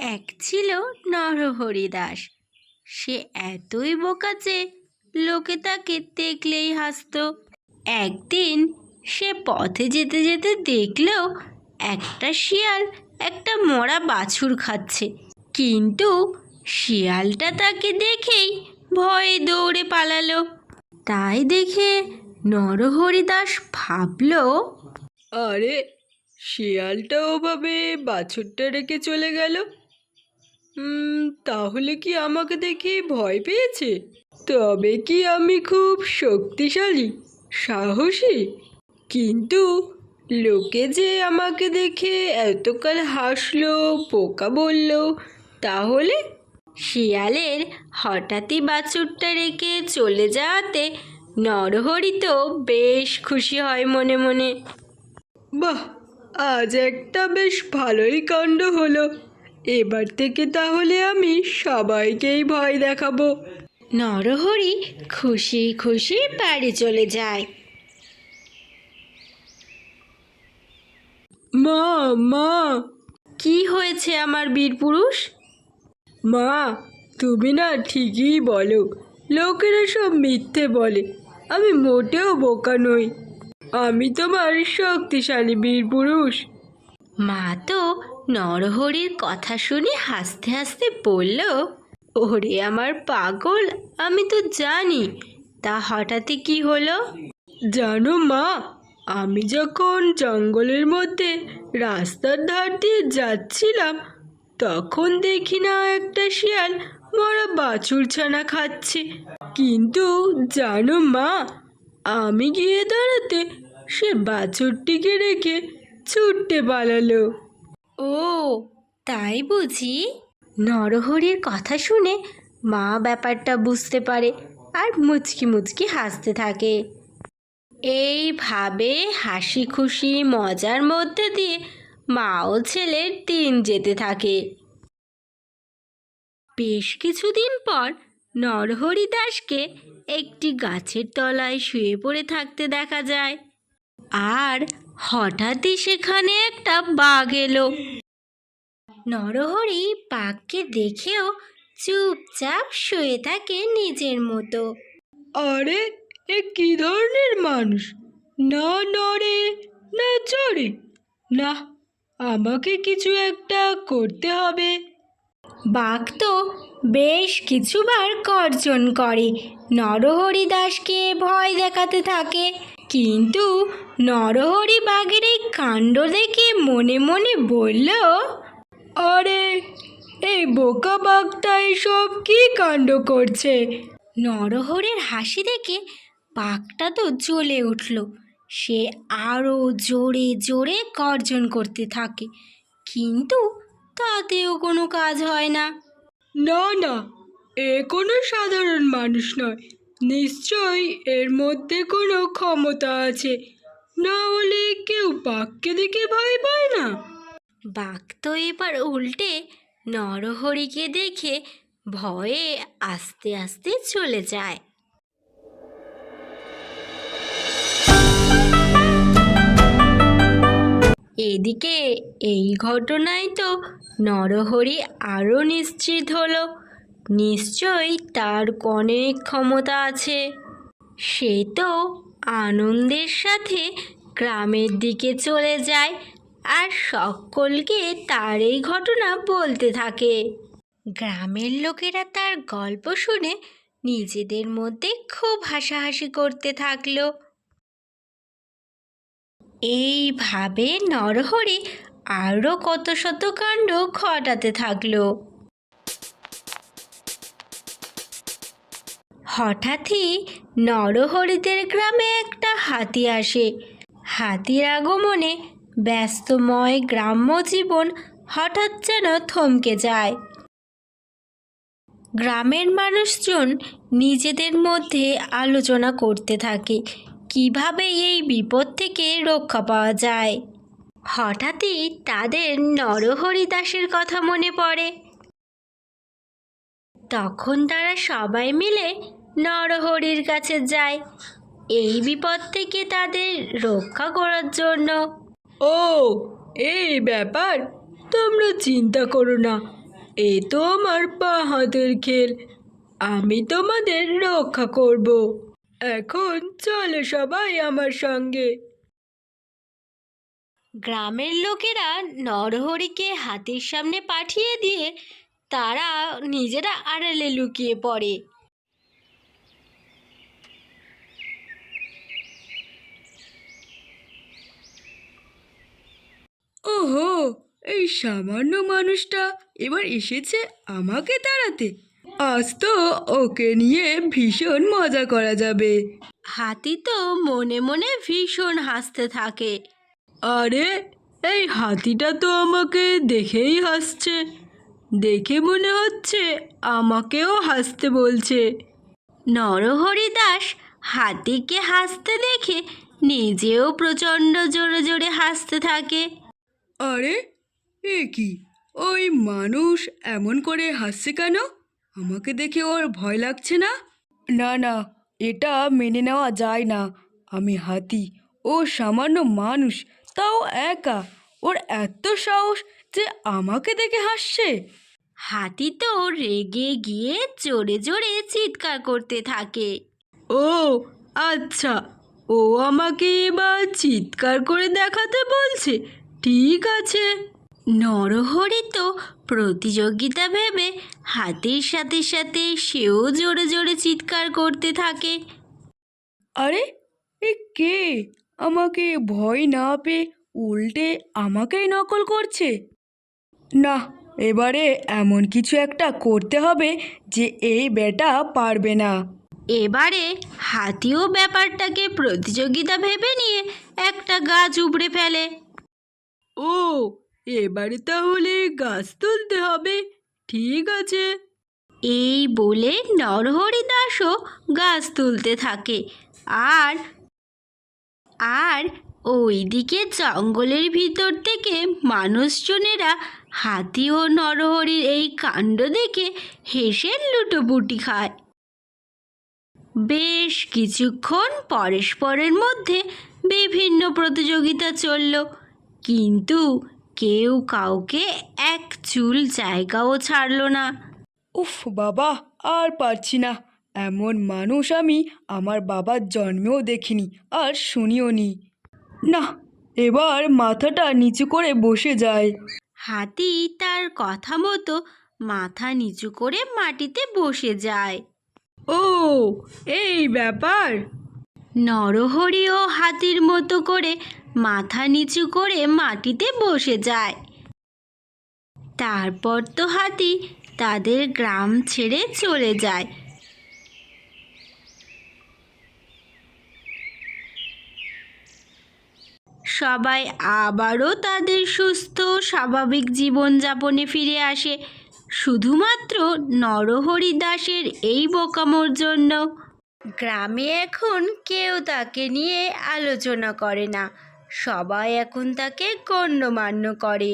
এক ছিল নরহরি দাস সে এতই বোকা যে লোকে তাকে দেখলেই হাসতো। একদিন সে পথে যেতে যেতে দেখল একটা শিয়াল একটা মরা বাছুর খাচ্ছে। কিন্তু শিয়ালটা তাকে দেখেই ভয়ে দৌড়ে পালালো। তাই দেখে নরহরি দাস ভাবলো, আরে, শিয়ালটা ওভাবে বাছুরটা রেখে চলে গেল? তাহলে কি আমাকে দেখে ভয় পেয়েছে? তবে কি আমি খুব শক্তিশালী সাহসী? কিন্তু লোকে যে আমাকে দেখে এতকাল হাসলো পোকা বলল তাহলে? শিয়ালের হঠাৎই বাছুরটা রেখে চলে যাওয়াতে নরহরি তো বেশ খুশি হয় মনে মনে। বাহ আজ একটা বেশ ভালোই কাণ্ড হলো। এবার থেকে তাহলে আমি সবাইকেই ভয় দেখাবো। নরহরি খুশি খুশি বাড়ি চলে যায়। মা মা। কি হয়েছে আমার বীর পুরুষ? মা তুমি না ঠিকই বলো। লোকেরা সব মিথ্যে বলে। আমি মোটেও বোকা নই। আমি তোমার শক্তিশালী বীর পুরুষ। মা তো নরহরির কথা শুনে হাসতে হাসতে বলল, ওরে আমার পাগল, আমি তো জানি। তা হঠাৎই কি হলো? জানো মা, আমি যখন জঙ্গলের মধ্যে রাস্তার ধার দিয়ে যাচ্ছিলাম, তখন দেখি না একটা শিয়াল মরা বাছুর ছানা খাচ্ছে। কিন্তু জানো মা, আমি গিয়ে দাঁড়াতে সে বাছুরটিকে রেখে ছুটতে পালালো। ও, তাই বুঝি? নরহরির কথা শুনে মা ব্যাপারটা বুঝতে পারে আর মুচকি মুচকি হাসতে থাকে। এইভাবে হাসি খুশি মজার মধ্যে দিয়ে মা ও ছেলের দিন যেতে থাকে। বেশ কিছুদিন পর নরহরি দাসকে একটি গাছের তলায় শুয়ে পড়ে থাকতে দেখা যায়। আর হঠাৎই সেখানে একটা বাঘ এলো। নরহরি বাঘকে দেখেও চুপচাপ শুয়ে থাকে নিজের মতো। আরে এ কি ধরনের মানুষ? না নড়ে না চড়ে। না আমাকে কিছু একটা করতে হবে। বাঘ তো বেশ কিছুবার গর্জন করে। নরহরি দাসকে ভয় দেখাতে থাকে। কিন্তু নরহরি বাঘের এই কাণ্ড দেখে মনে মনে বলল, আরে, এই বোকা বাঘটা এসব কি কাণ্ড করছে? নরহরের হাসি দেখে বাঘটা তো জ্বলে উঠল। সে আরও জোরে জোরে গর্জন করতে থাকে, কিন্তু তাতেও কোনো কাজ হয় না। না না, এ কোনো সাধারণ মানুষ নয়। নিশ্চয়ই এর মধ্যে কোনো ক্ষমতা আছে। না হলে কেউ বাঘকে দেখে ভয় পায় না। বাঘ তো এবার উল্টে নরহরিকে দেখে ভয়ে আস্তে আস্তে চলে যায়। এদিকে এই ঘটনায় তো নরহরি আরও নিশ্চিত হলো। নিশ্চয়ই তার অনেক ক্ষমতা আছে। সে তো আনন্দের সাথে গ্রামের দিকে চলে যায় আর সকলকে তার এই ঘটনা বলতে থাকে। গ্রামের লোকেরা তার গল্প শুনে নিজেদের মধ্যে খুব হাসাহাসি করতে থাকল। এইভাবে নরহরি আরও কত শত কাণ্ড ঘটাতে থাকল। হঠাৎই নরহরিদের গ্রামে একটা হাতি আসে। হাতির আগমনে ব্যস্তময় গ্রাম্য জীবন হঠাৎ যেন থমকে যায়। গ্রামের মানুষজন নিজেদের মধ্যে আলোচনা করতে থাকে, কীভাবে এই বিপদ থেকে রক্ষা পাওয়া যায়। হঠাৎই তাদের নরহরি দাসের কথা মনে পড়ে। তখন তারা সবাই মিলে নরহরির কাছে যায়। এই বিপদ থেকে তাদের রক্ষা করার জন্য। ও এই ব্যাপার তোমরা চিন্তা করো না। এ তো আমার পা হাতের খেল। আমি তোমাদের রক্ষা করব। এখন চলো সবাই আমার সঙ্গে। গ্রামের লোকেরা নরহরিকে হাতির সামনে পাঠিয়ে দিয়ে তারা নিজেরা আড়ালে লুকিয়ে পড়ে। ওহো এই সামান্য মানুষটা এবার এসেছে আমাকে তাড়াতে। আজ তো ওকে নিয়ে ভীষণ মজা করা যাবে। হাতি তো মনে মনে ভীষণ হাসতে থাকে। আরে এই হাতিটা তো আমাকে দেখেই হাসছে। দেখে মনে হচ্ছে আমাকেও হাসতে বলছে। নরহরি দাস হাতিকে হাসতে দেখে নিজেও প্রচণ্ড জোরে জোরে হাসতে থাকে। আরে এ কি? ওই মানুষ এমন করে হাসছে কেন? আমাকে দেখে ওর ভয় লাগছে না? না না এটা মেনে নেওয়া যায় না। আমি হাতি ও সামান্য মানুষ তাও একা। ওর এত সাহস যে আমাকে দেখে হাসছে। হাতি তো রেগে গিয়ে জোরে জোরে চিৎকার করতে থাকে। ও আচ্ছা ও আমাকে এবার চিৎকার করে দেখাতে বলছে। ঠিক আছে। নরহরি তো প্রতিযোগিতা ভেবে হাতির সাথে সাথে সেও জোরে জোরে চিৎকার করতে থাকে। আরে এ কে? আমাকে ভয় না পেয়ে উল্টে আমাকেই নকল করছে। না এবারে এমন কিছু একটা করতে হবে যে এই বেটা পারবে না। এবারে হাতিও ব্যাপারটাকে প্রতিযোগিতা ভেবে নিয়ে একটা গাছ উপড়ে ফেলে। ও এবারে তাহলে গাছ তুলতে হবে। ঠিক আছে। এই বলে নরহরি দাসও গাছ তুলতে থাকে। আর আর ওইদিকে জঙ্গলের ভিতর থেকে মানুষজনেরা হাতি ও নরহরির এই কাণ্ড দেখে হেসে লুটোপুটি খায়। বেশ কিছুক্ষণ পরস্পরের মধ্যে বিভিন্ন প্রতিযোগিতা চলল। কিন্তু কেউ কাউকে এক চুল জায়গাও ছাড়লো না। উফ বাবা আর পারছি না। এমন মানুষ আমি আমার বাবার জন্মেও দেখিনি আর শুনিও নি। না এবার মাথাটা নিচু করে বসে যায়। হাতি তার কথা মতো মাথা নিচু করে মাটিতে বসে যায়। ও এই ব্যাপার। নরহরিও হাতির মতো করে মাথা নিচু করে মাটিতে বসে যায়। তারপর তো হাতি তাদের গ্রাম ছেড়ে চলে যায়। সবাই আবারও তাদের সুস্থ, স্বাভাবিক জীবনযাপনে ফিরে আসে। শুধুমাত্র নরহরি দাসের এই বোকামোর জন্য। গ্রামে এখন কেউ তাকে নিয়ে আলোচনা করে না। সবাই এখন তাকে গণ্যমান্য করে।